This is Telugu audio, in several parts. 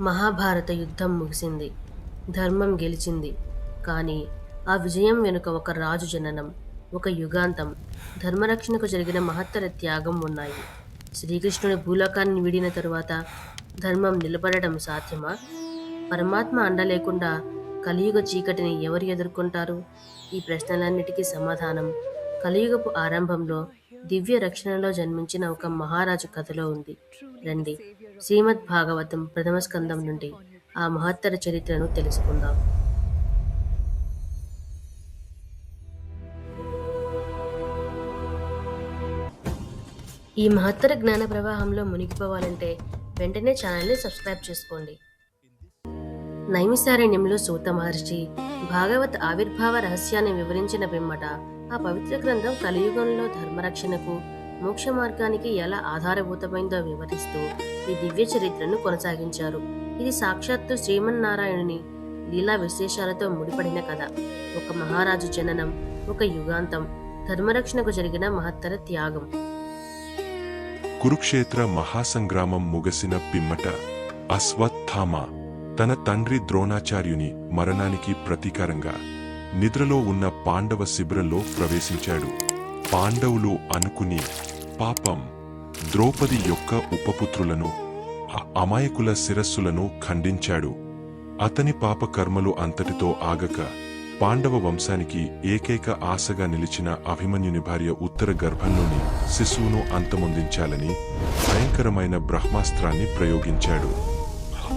మహాభారత యుద్ధం ముగిసింది. ధర్మం గెలిచింది. కానీ ఆ విజయం వెనుక ఒక రాజు జననం ఒక యుగాంతం. ధర్మరక్షణకు జరిగిన మహత్తర త్యాగం ఉన్నాయి. శ్రీకృష్ణుని భూలోకాన్ని వీడిన తరువాత ధర్మం నిలబడడం సాధ్యమా? పరమాత్మ అండ లేకుండా కలియుగ చీకటిని ఎవరు ఎదుర్కొంటారు? ఈ ప్రశ్నలన్నిటికీ సమాధానం. కలియుగపు ఆరంభంలో దివ్య రక్షణలో జన్మించిన ఒక మహారాజు కథలో ఉంది. రండి. శ్రీమద్ భాగవతం ప్రథమ స్కందం నుండి ఆ మహత్తర చరిత్రను తెలుసుకుందాం. ఈ మహత్తర జ్ఞాన ప్రవాహంలో మునిగిపోవాలంటే వెంటనే ఛానల్ని సబ్స్క్రైబ్ చేసుకోండి. నైమిసారణ్యంలో సూత మహర్షి భాగవత ఆవిర్భావ రహస్యాన్ని వివరించిన పిమ్మట ఆ పవిత్ర గ్రంథం కలియుగంలో ధర్మరక్షణకు మోక్ష మార్గానికి ఎలా ఆధారభూతమైందో వివరిస్తూ ఈ దివ్య చరిత్రను కొనసాగించారు. ఇది సాక్షాత్తు శ్రీమన్నారాయణుని లీలా విశేషాలతో ముడిపడిన కథ. ఒక మహారాజు జననం ఒక యుగాంతం ధర్మరక్షణకు జరిగిన మహత్తర త్యాగం. కురుక్షేత్ర మహాసంగ్రామం ముగసిన పిమ్మట అశ్వత్థామ తన తండ్రి ద్రోణాచార్యుని మరణానికి ప్రతీకారంగా నిద్రలో ఉన్న పాండవ శిబిరంలో ప్రవేశించాడు. పాండవులు అనుకుని పాపం ద్రౌపది యొక్క ఉపపుత్రులను ఆ అమాయకుల శిరస్సులను ఖండించాడు. అతని పాపకర్మలు అంతటితో ఆగక పాండవ వంశానికి ఏకైక ఆశగా నిలిచిన అభిమన్యుని భార్య ఉత్తర గర్భంలోని శిశువును అంతమొందించాలని భయంకరమైన బ్రహ్మాస్త్రాన్ని ప్రయోగించాడు.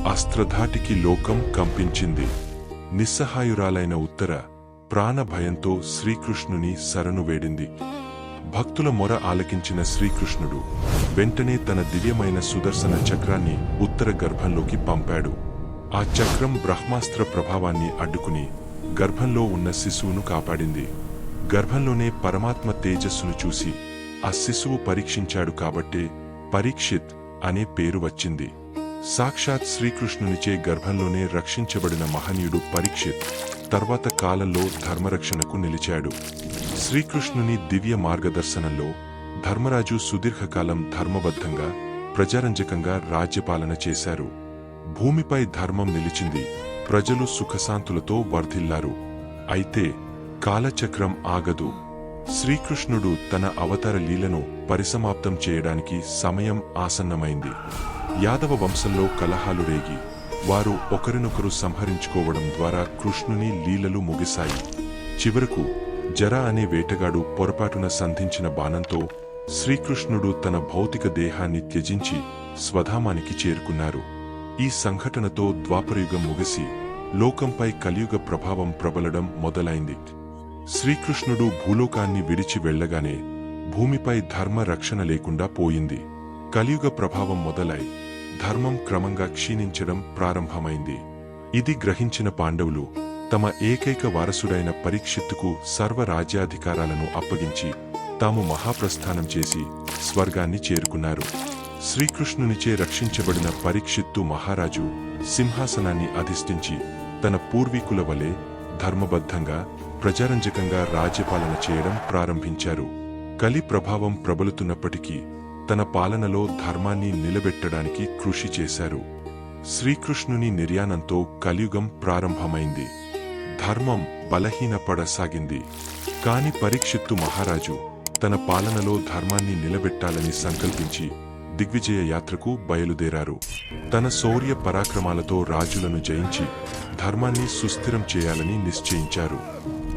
అస్త్రధాటికి లోకం కంపించింది. నిస్సహాయురాలైన ఉత్తర ప్రాణభయంతో శ్రీకృష్ణుని శరణు వేడింది. భక్తుల మొర ఆలకించిన శ్రీకృష్ణుడు వెంటనే తన దివ్యమైన సుదర్శన చక్రాన్ని ఉత్తర గర్భంలోకి పంపాడు. ఆ చక్రం బ్రహ్మాస్త్ర ప్రభావాన్ని అడ్డుకుని గర్భంలో ఉన్న శిశువును కాపాడింది. గర్భంలోనే పరమాత్మ తేజస్సును చూసి ఆ శిశువు పరీక్షించాడు కాబట్టే పరీక్షిత్ అనే పేరు వచ్చింది. సాక్షాత్ శ్రీకృష్ణునిచే గర్భంలోనే రక్షించబడిన మహనీయుడు పరీక్షిత్. తర్వాత కాలంలో ధర్మరక్షణకు నిలిచాడు. శ్రీకృష్ణుని దివ్య మార్గదర్శనంలో ధర్మరాజు సుదీర్ఘకాలం ధర్మబద్ధంగా ప్రజారంజకంగా రాజ్యపాలన చేశారు. భూమిపై ధర్మం నిలిచింది ప్రజలు సుఖశాంతులతో వర్ధిల్లారు. అయితే కాలచక్రం ఆగదు. శ్రీకృష్ణుడు తన అవతార లీలను పరిసమాప్తం చేయడానికి సమయం ఆసన్నమైంది. యాదవ వంశంలో కలహాలు రేగి వారు ఒకరినొకరు సంహరించుకోవడం ద్వారా కృష్ణుని లీలలు ముగిశాయి. చివరకు జర అనే వేటగాడు పొరపాటున సంధించిన బాణంతో శ్రీకృష్ణుడు తన భౌతిక దేహాన్ని త్యజించి స్వధామానికి చేరుకున్నారు. ఈ సంఘటనతో ద్వాపరయుగం ముగిసి లోకంపై కలియుగ ప్రభావం ప్రబలడం మొదలైంది. శ్రీకృష్ణుడు భూలోకాన్ని విడిచి వెళ్ళగానే భూమిపై ధర్మ రక్షణ లేకుండా పోయింది. కలియుగ ప్రభావం మొదలై ధర్మం క్రమంగా క్షీణించడం ప్రారంభమైంది. ఇది గ్రహించిన పాండవులు తమ ఏకైక వారసుడైన పరీక్షిత్తుకు సర్వ రాజ్యాధికారాలను అప్పగించి తాము మహాప్రస్థానం చేసి స్వర్గాన్ని చేరుకున్నారు. శ్రీకృష్ణునిచే రక్షించబడిన పరీక్షిత్తు మహారాజు సింహాసనాన్ని అధిష్ఠించి తన పూర్వీకుల వలె ధర్మబద్ధంగా ప్రజారంజకంగా రాజ్యపాలన చేయడం ప్రారంభించారు. కలి ప్రభావం ప్రబలుతున్నప్పటికీ తన పాలనలో ధర్మాన్ని నిలబెట్టడానికి కృషి చేశారు. శ్రీకృష్ణుని నిర్యాణంతో కలియుగం ప్రారంభమైంది. ధర్మం బలహీనపడసాగింది. కాని పరీక్షిత్తు మహారాజు తన పాలనలో ధర్మాన్ని నిలబెట్టాలని సంకల్పించి దిగ్విజయ యాత్రకు బయలుదేరారు. తన శౌర్య పరాక్రమాలతో రాజులను జయించి ధర్మాన్ని సుస్థిరం చేయాలని నిశ్చయించారు.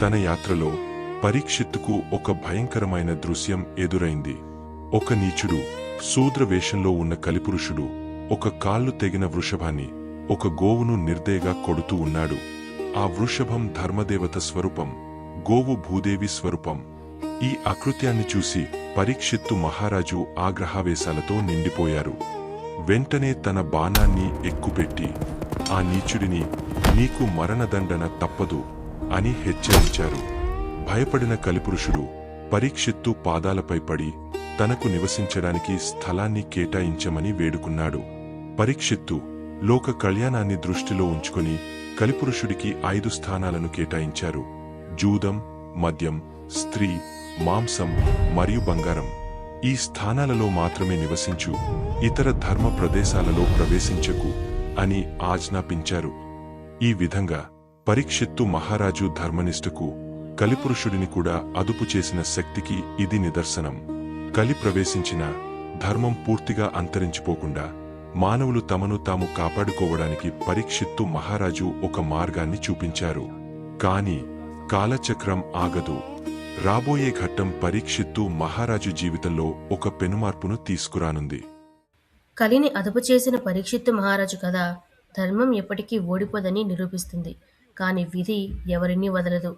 తన యాత్రలో పరీక్షిత్తుకు ఒక భయంకరమైన దృశ్యం ఎదురైంది. ఒక నీచుడు శూద్ర వేషంలో ఉన్న కలిపురుషుడు ఒక కాళ్ళు తెగిన వృషభాన్ని ఒక గోవును నిర్దయగా కొడుతూ ఉన్నాడు. ఆ వృషభం ధర్మదేవత స్వరూపం గోవు భూదేవి స్వరూపం. ఈ అకృత్యాన్ని చూసి పరీక్షిత్తు మహారాజు ఆగ్రహావేశాలతో నిండిపోయారు. వెంటనే తన బాణాన్ని ఎక్కుపెట్టి ఆ నీచుడిని నీకు మరణదండన తప్పదు అని హెచ్చరించారు. భయపడిన కలిపురుషుడు పరీక్షిత్తు పాదాలపై పడి తనకు నివసించడానికి స్థలాన్ని కేటాయించమని వేడుకున్నాడు. పరీక్షిత్తు లోక కళ్యాణాన్ని దృష్టిలో ఉంచుకొని కలిపురుషుడికి ఐదు స్థానాలను కేటాయించారు. జూదం మద్యం స్త్రీ మాంసం మరియు బంగారం. ఈ స్థానాలలో మాత్రమే నివసించు ఇతర ధర్మ ప్రదేశాలలో ప్రవేశించకు అని ఆజ్ఞాపించారు. ఈ విధంగా పరీక్షిత్తు మహారాజు ధర్మనిష్ఠకు కలిపురుషుడిని కూడా అదుపు చేసిన శక్తికి ఇది నిదర్శనం. కలి ప్రవేశించిన ధర్మం పూర్తిగా అంతరించిపోకుండా మానవులు తమను తాము కాపాడుకోవడానికి పరీక్షిత్తు మహారాజు ఒక మార్గాన్ని చూపించారు. కాని కాలచక్రం ఆగదు. రాబోయే ఘట్టం పరీక్షిత్తు మహారాజు జీవితంలో ఒక పెనుమార్పును తీసుకురానుంది. కలిని అదుపు చేసిన పరీక్షిత్తు మహారాజు కథ ధర్మం ఎప్పటికీ ఓడిపోదని నిరూపిస్తుంది. కానీ విధి ఎవరినీ వదలదు.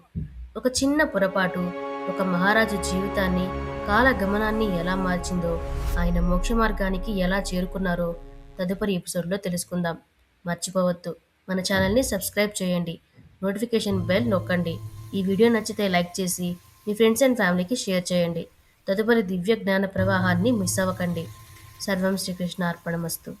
ఒక చిన్న పొరపాటు ఒక మహారాజు జీవితాన్ని కాల గమనాన్ని ఎలా మార్చిందో ఆయన మోక్ష మార్గానికి ఎలా చేరుకున్నారో తదుపరి ఎపిసోడ్లో తెలుసుకుందాం. మర్చిపోవద్దు. మన ఛానల్ని సబ్స్క్రైబ్ చేయండి. నోటిఫికేషన్ బెల్ నొక్కండి. ఈ వీడియో నచ్చితే లైక్ చేసి మీ ఫ్రెండ్స్ అండ్ ఫ్యామిలీకి షేర్ చేయండి. తదుపరి దివ్య జ్ఞాన ప్రవాహాన్ని మిస్ అవ్వకండి. సర్వం శ్రీకృష్ణ అర్పణమస్తు